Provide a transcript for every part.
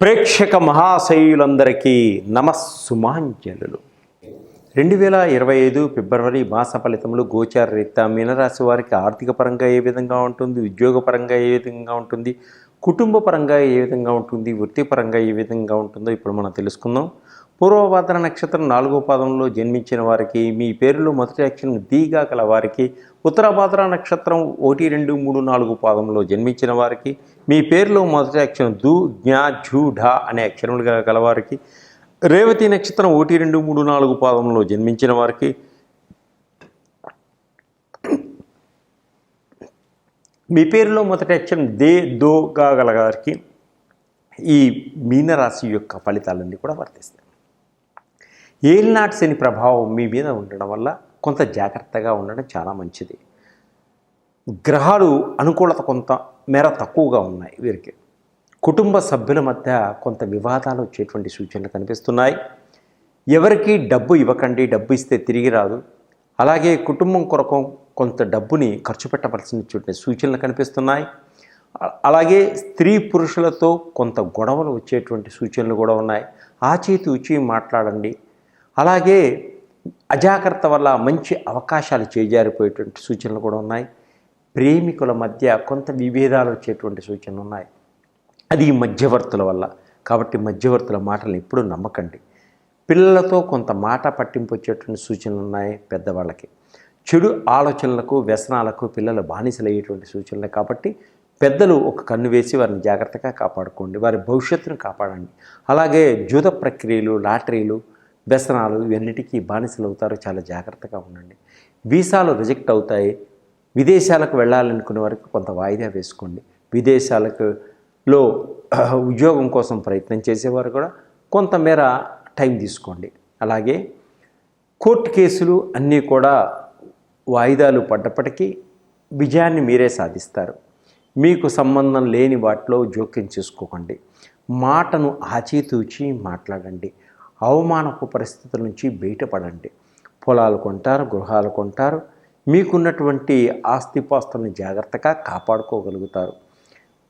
ప్రేక్షక మహాశయులందరికీ నమస్సుమాంజనులు. రెండు వేల ఇరవై ఐదు ఫిబ్రవరి మాస ఫలితములు గోచార రీత్యా మీనరాశి వారికి ఆర్థిక పరంగా ఏ విధంగా ఉంటుంది? ఉద్యోగ పరంగా ఏ విధంగా ఉంటుంది? కుటుంబ పరంగా ఏ విధంగా ఉంటుంది? వృత్తిపరంగా ఏ విధంగా ఉంటుందో ఇప్పుడు మనం తెలుసుకుందాం. పూర్వభద్ర నక్షత్రం నాలుగో పాదంలో జన్మించిన వారికి మీ పేరులో మొదటి అక్షరం దీగా గల వారికి ఉత్తరభద్ర నక్షత్రం ఒకటి రెండు మూడు నాలుగు పాదంలో జన్మించిన వారికి మీ పేరులో మొదటి అక్షరం దు జ్ఞా ఝూ ఢా అనే అక్షరములుగా గలవారికి రేవతి నక్షత్రం ఒకటి రెండు మూడు నాలుగు పాదంలో జన్మించిన వారికి మీ పేరులో మొదటి అక్షరం దే దోగా గల వారికి ఈ మీనరాశి యొక్క ఫలితాలన్నీ కూడా వర్తిస్తాయి. ఏలినాటి శని ప్రభావం మీ మీద ఉండడం వల్ల కొంత జాగ్రత్తగా ఉండడం చాలా మంచిది. గ్రహాలు అనుకూలత కొంత మేర తక్కువగా ఉన్నాయి వీరికి. కుటుంబ సభ్యుల మధ్య కొంత వివాదాలు వచ్చేటువంటి సూచనలు కనిపిస్తున్నాయి. ఎవరికి డబ్బు ఇవ్వకండి డబ్బు ఇస్తే తిరిగి రాదు. అలాగే కుటుంబం కొరకు కొంత డబ్బుని ఖర్చు పెట్టవలసినటువంటి సూచనలు కనిపిస్తున్నాయి. అలాగే స్త్రీ పురుషులతో కొంత గొడవలు వచ్చేటువంటి సూచనలు కూడా ఉన్నాయి. ఆచితూచి మాట్లాడండి అలాగే అజాగ్రత్త వల్ల మంచి అవకాశాలు చేజారిపోయేటువంటి సూచనలు కూడా ఉన్నాయి. ప్రేమికుల మధ్య కొంత విభేదాలు వచ్చేటువంటి సూచనలు ఉన్నాయి. అది మధ్యవర్తుల వల్ల. కాబట్టి మధ్యవర్తుల మాటలు ఎప్పుడూ నమ్మకండి. పిల్లలతో కొంత మాట పట్టింపు వచ్చేటువంటి సూచనలు ఉన్నాయి పెద్దవాళ్ళకి. చెడు ఆలోచనలకు వ్యసనాలకు పిల్లలు బానిసలయ్యేటువంటి సూచనలు కాబట్టి పెద్దలు ఒక కన్ను వేసి వారిని జాగ్రత్తగా కాపాడుకోండి. వారి భవిష్యత్తును కాపాడండి. అలాగే జూద ప్రక్రియలు లాటరీలు వ్యసనాలు ఇవన్నిటికీ బానిసలు అవుతారు చాలా జాగ్రత్తగా ఉండండి. వీసాలు రిజెక్ట్ అవుతాయి. విదేశాలకు వెళ్ళాలనుకునే వారికి కొంత వాయిదా వేసుకోండి. విదేశాలకు లో ఉద్యోగం కోసం ప్రయత్నం చేసేవారు కూడా కొంతమేర టైం తీసుకోండి. అలాగే కోర్టు కేసులు అన్నీ కూడా వాయిదాలు పడ్డప్పటికీ విజయాన్ని మీరే సాధిస్తారు. మీకు సంబంధం లేని వాటిలో జోక్యం చేసుకోకండి. మాటను ఆచితూచి మాట్లాడండి. అవమానపు పరిస్థితుల నుంచి బయటపడండి. పొలాలు కొంటారు గృహాలు కొంటారు. మీకున్నటువంటి ఆస్తిపాస్తులను జాగ్రత్తగా కాపాడుకోగలుగుతారు.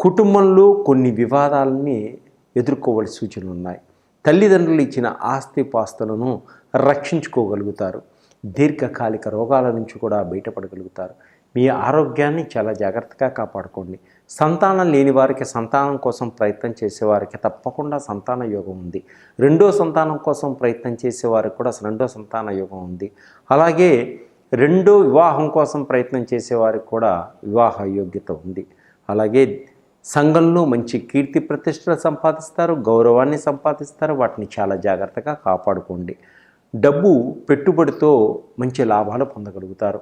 కుటుంబంలో కొన్ని వివాదాలని ఎదుర్కోవలసి సూచనలు ఉన్నాయి. తల్లిదండ్రులు ఇచ్చిన ఆస్తిపాస్తులను రక్షించుకోగలుగుతారు. దీర్ఘకాలిక రోగాల నుంచి కూడా బయటపడగలుగుతారు. మీ ఆరోగ్యాన్ని చాలా జాగ్రత్తగా కాపాడుకోండి. సంతానం లేని వారికి సంతానం కోసం ప్రయత్నం చేసేవారికి తప్పకుండా సంతాన యోగం ఉంది. రెండో సంతానం కోసం ప్రయత్నం చేసేవారికి కూడా రెండో సంతాన యోగం ఉంది. అలాగే రెండో వివాహం కోసం ప్రయత్నం చేసేవారికి కూడా వివాహ యోగ్యత ఉంది. అలాగే సంఘంలో మంచి కీర్తి ప్రతిష్టలు సంపాదిస్తారు గౌరవాన్ని సంపాదిస్తారు వాటిని చాలా జాగ్రత్తగా కాపాడుకోండి. డబ్బు పెట్టుబడితో మంచి లాభాలు పొందగలుగుతారు.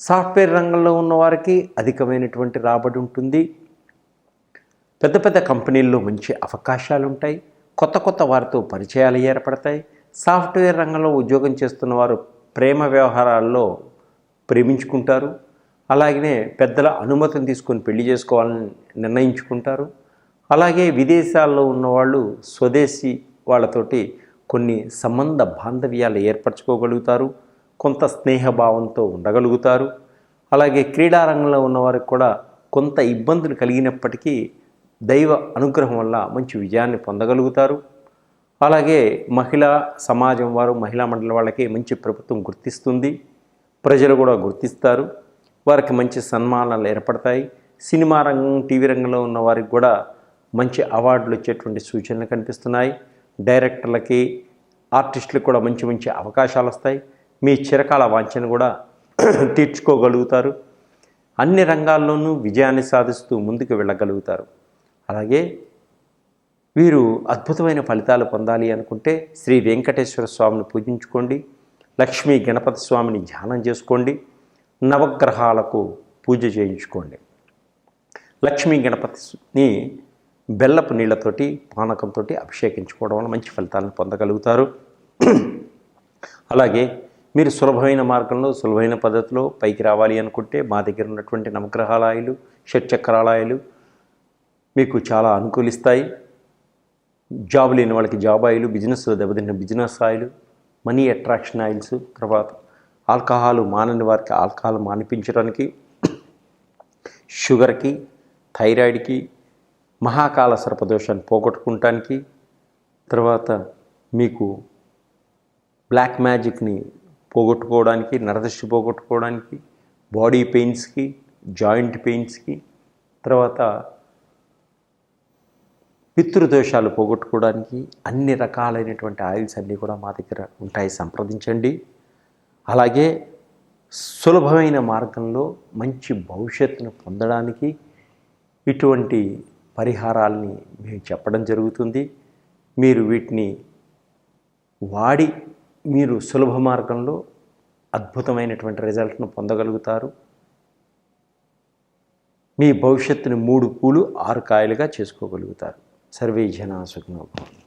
సాఫ్ట్వేర్ రంగంలో ఉన్నవారికి అధికమైనటువంటి రాబడి ఉంటుంది. పెద్ద పెద్ద కంపెనీల్లో మంచి అవకాశాలు ఉంటాయి. కొత్త కొత్త వారితో పరిచయాలు ఏర్పడతాయి. సాఫ్ట్వేర్ రంగంలో ఉద్యోగం చేస్తున్న వారు ప్రేమ వ్యవహారాల్లో ప్రేమించుకుంటారు. అలాగనే పెద్దల అనుమతిని తీసుకొని పెళ్ళి చేసుకోవాలని నిర్ణయించుకుంటారు. అలాగే విదేశాల్లో ఉన్నవాళ్ళు స్వదేశీ వాళ్ళతోటి కొన్ని సంబంధ బాంధవ్యాలు ఏర్పరచుకోగలుగుతారు. కొంత స్నేహభావంతో ఉండగలుగుతారు. అలాగే క్రీడారంగంలో ఉన్నవారికి కూడా కొంత ఇబ్బందులు కలిగినప్పటికీ దైవ అనుగ్రహం వల్ల మంచి విజయాన్ని పొందగలుగుతారు. అలాగే మహిళా సమాజం వారు మహిళా మండలి వాళ్ళకి మంచి ప్రభుత్వం గుర్తిస్తుంది. ప్రజలు కూడా గుర్తిస్తారు. వారికి మంచి సన్మానాలు ఏర్పడతాయి. సినిమా రంగం టీవీ రంగంలో ఉన్న వారికి కూడా మంచి అవార్డులు వచ్చేటువంటి సూచనలు కనిపిస్తున్నాయి. డైరెక్టర్లకి ఆర్టిస్టులకు కూడా మంచి మంచి అవకాశాలు వస్తాయి. మీ చిరకాల వాంఛను కూడా తీర్చుకోగలుగుతారు. అన్ని రంగాల్లోనూ విజయాన్ని సాధిస్తూ ముందుకు వెళ్ళగలుగుతారు. అలాగే వీరు అద్భుతమైన ఫలితాలు పొందాలి అనుకుంటే శ్రీ వెంకటేశ్వర స్వామిని పూజించుకోండి. లక్ష్మీ గణపతి స్వామిని ధ్యానం చేసుకోండి. నవగ్రహాలకు పూజ చేయించుకోండి. లక్ష్మీ గణపతిని బెల్లపు నీళ్ళతోటి పానకంతో అభిషేకించుకోవడం వల్ల మంచి ఫలితాలను పొందగలుగుతారు. అలాగే మీరు సులభమైన మార్గంలో సులభమైన పద్ధతిలో పైకి రావాలి అనుకుంటే మా దగ్గర ఉన్నటువంటి నవగ్రహాలయాలు షట్చక్రాలయాలు మీకు చాలా అనుకూలిస్తాయి. జాబ్ లేని వాళ్ళకి జాబ్ ఆయిలు బిజినెస్ దెబ్బతిన్న business oil money attraction oils తర్వాత ఆల్కహాల్ మానని వారికి ఆల్కహాల్ మానిపించడానికి షుగర్కి థైరాయిడ్కి మహాకాల సర్పదోషాన్ని పోగొట్టుకుంటానికి తర్వాత మీకు బ్లాక్ మ్యాజిక్ని పోగొట్టుకోవడానికి నరదృష్టి పోగొట్టుకోవడానికి బాడీ పెయిన్స్కి జాయింట్ పెయిన్స్కి తర్వాత పితృదోషాలు పోగొట్టుకోవడానికి అన్ని రకాలైనటువంటి ఆయిల్స్ అన్నీ కూడా మా దగ్గర ఉంటాయి. సంప్రదించండి. అలాగే సులభమైన మార్గంలో మంచి భవిష్యత్తును పొందడానికి ఇటువంటి పరిహారాల్ని మేము చెప్పడం జరుగుతుంది. మీరు వీటిని వాడి మీరు సులభ మార్గంలో అద్భుతమైనటువంటి రిజల్ట్ను పొందగలుగుతారు. మీ భవిష్యత్తుని మూడు పూలు ఆరు కాయలుగా చేసుకోగలుగుతారు. సర్వే జనా సుఖినో